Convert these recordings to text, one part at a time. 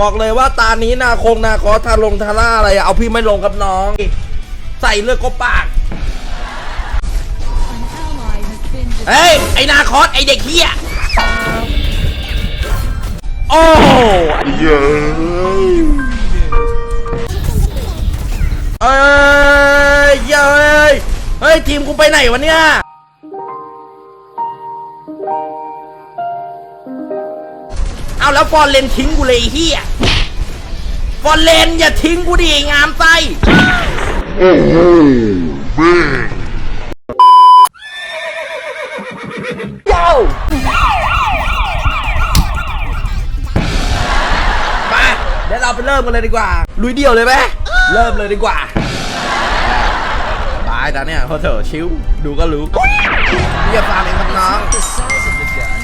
บอกเลยว่าตานี้นาคงนาคอทาลงทาร่าอะไรอะเอาพี่ไม่ลงกับน้อง ใส่เลือดก็ปาก เฮ้ย ไอนาคอสไอเด็กเฮียโอ้โหเย้เอ้ยเย้ยเฮ้ย ทีมกูไปไหนวะเนี่ย เอาแล้วฟอนเลนทิ้งกูเลยเฮียฟอนเลนอย่าทิ้งกูดิงามไส้ไปเดี๋ยวเราไปเริ่มกันเลยดีกว่า ลุยเดียวเลยไหมเริ่มเลยดีกว่าบายตอนเนี้ยโคตรชิวดูก็รู้เรียบฟาร์มเองครับน้อง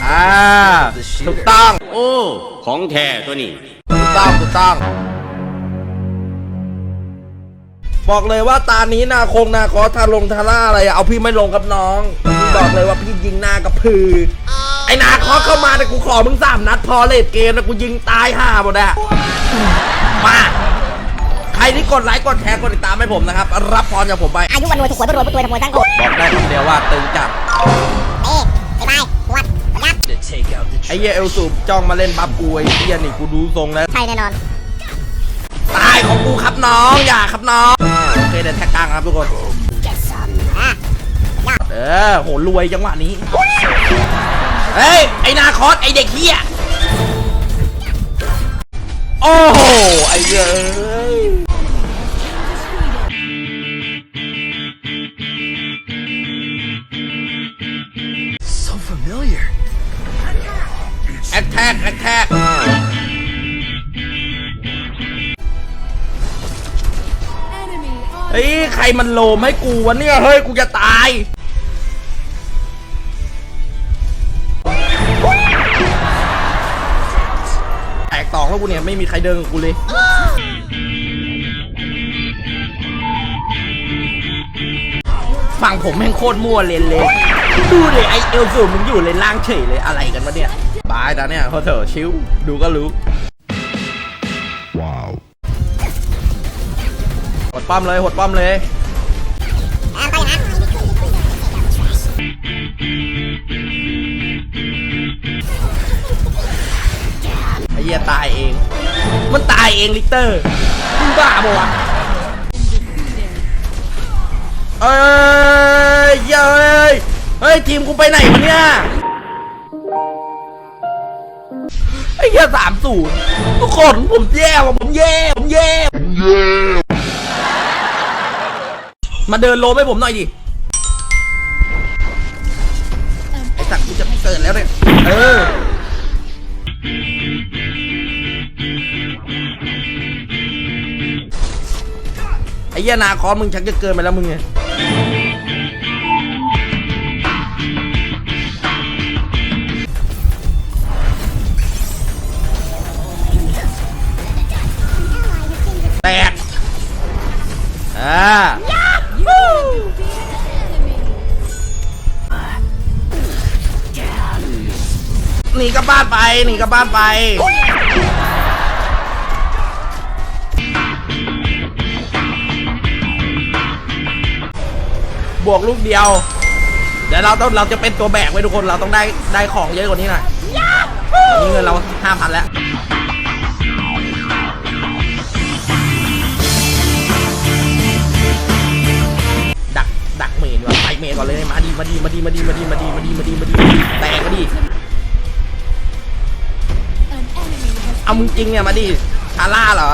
อ่าถูกต้อง โอ้ ของแท้ตัวนี้ถูกต้องถูกต้อง บอกเลยว่าตานี้นาคงนาคอทาลงทาร่าอะไรอะเอาพี่ไม่ลงกับน้องพี่บอกเลยว่าพี่ยิงหน้ากระพือ ไอ้นาคอเข้ามาแต่กูขอมึงสามนัดพอเลดเกมนะกูยิงตายห่าหมดอะมา ใครที่กดไลค์กดแชร์กดติดตามให้ผมนะครับ รับพรจากผมไป อายุวันรวยถูกหวยรวยรวยรวยตั้งโกบอกได้คำเดียวว่าตึงจัด ไอ้เหี้ยเอลสูบจ้องมาเล่นบัฟกูไอ้เหี้ยนี่กูดูทรงแล้วใช่แน่นอน ตายของกูครับน้องอย่าครับน้องโอเคเดี๋ยวแท็กกลางครับทุกคนอะเออโหรวยจังหวะนี้เฮ้ยไอ้นาคอสไอ้เด็กเฮียโอ้โหไอ้เย้ย แทกและแทกเฮ้ยใครมันโลมให้กูวะเนี่ยเฮ้ยกูจะตายแตกตองแล้วกูเนี่ยไม่มีใครเดินกับกูเลยฝั่งผมแม่งโคตรมั่วเลนเลย ดูเลยไอเอลสูมึงอยู่เลยล่างเฉยเลยอะไรกันวะเนี่ย บายตอนเนี้ยเขาเถอะชิวดูก็รู้ ว้าว หดป้อมเลยหดป้อมเลยอะไปนะไอ้เหี้ยตายเอง มันตายเองลิกเตอร์มึงบ้าปะวะเอ้ยเย้ยเฮ้ย ทีมกูไปไหนวะเนี่ย ไอ้เหี้ยสามศูนย์ทุกคนผมแย่ว่ะผมแย่ผมแย่มาเดินโลมให้ผมหน่อยดิไอ้สัตว์กูจะไม่เกิดแล้วเนี่ยเออไอ้เหี้ยนาคอสมึงชักจะเกินไปแล้วมึงไง หนีกลับบ้านไปหนีกลับบ้านไป บวกลูกเดียว เดี๋ยวเราต้องเราจะเป็นตัวแบกไว้ทุกคนเราต้องได้ได้ของเยอะกว่านี้หน่อยตอนนี้เงินเราห้าพันแล้วดักดักเมนว่ะใส่เมนก่อนเลยมาดีมาดีมาดีมาดีมาดีมาดีมาดีมาดีมาดีแตกมาดี เอามึงจริงเนี่ยมาดิชาร่าเหรอ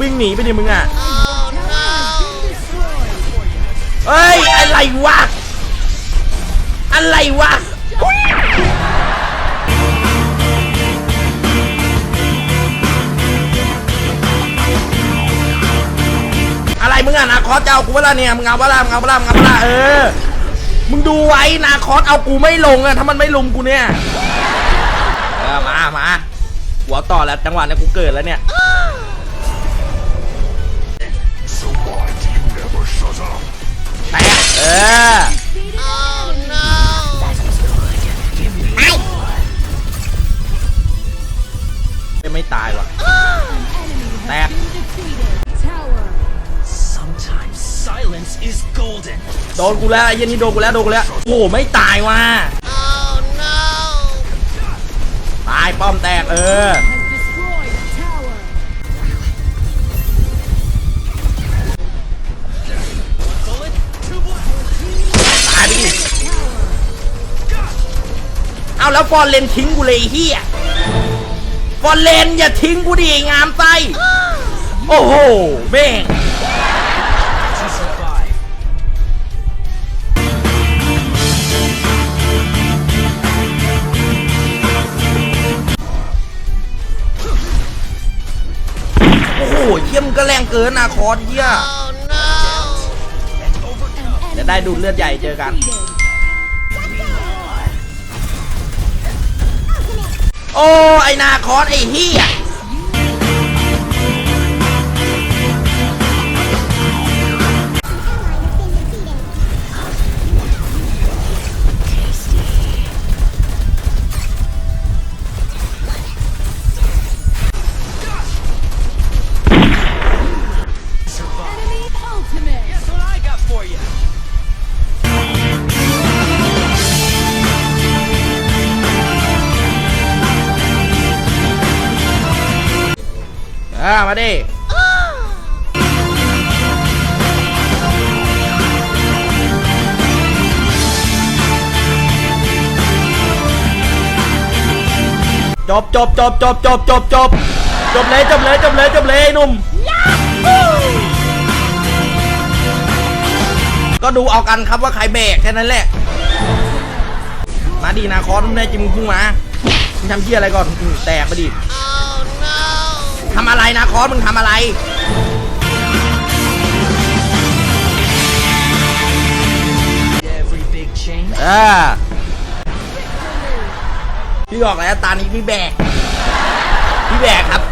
วิ่งหนีไปดิมึงอะเฮ้ย อะไรวะ อะไรวะอะไรมึงอะนาคอสจะเอากูเวลาเนี่ยมึงเอาเวลามึงเอาเวลามึงเอาเวลาเออ มึงดูไว้นาคอสเอากูไม่ลงอะถ้ามันไม่ลุมกูเนี่ย เออมามา หัวต่อแล้วจังหวะเนี้ยกูเกิดแล้วเนี่ยแตกเออไปไม่ตายว่ะ An enemy has Tap. been defeated. Tower. Sometimes silence is golden. โดนกูแล้วไอ้เหี้ยันนี่โดนกูแล้วโดนกูแล้วโอ้โหไม่ตายว่ะายป้อมแตกเออตายไปดิเอาแล้วฟอนเลนทิ้งกูเลยเฮียฟอนเลนอย่าทิ้งกูดิงามไส้โอ้โหแม่ง เกินนาคอนเฮีย And overcome. An เดี๋ยวได้ดูดเลือดใหญ่เจอกัน โอ้ไอนาคอนไอเฮีย อ่ามาดิจบจบจบจบจบจบจบจบเลยจบเลยจบเลยจบเลยไอ้หนุ่มก็ดูเอากันครับว่าใครแบกแค่นั้นแหละ มาดีนาคอนแน่จริงมึงพุ่งมามึงทำเชี่ยอะไรก่อนอืมแตกไปดิ ทำอะไรนาคอนมึงทำอะไร Every big change. เออพี่บอกแล้วตานี้พี่แบก พี่แบกครับ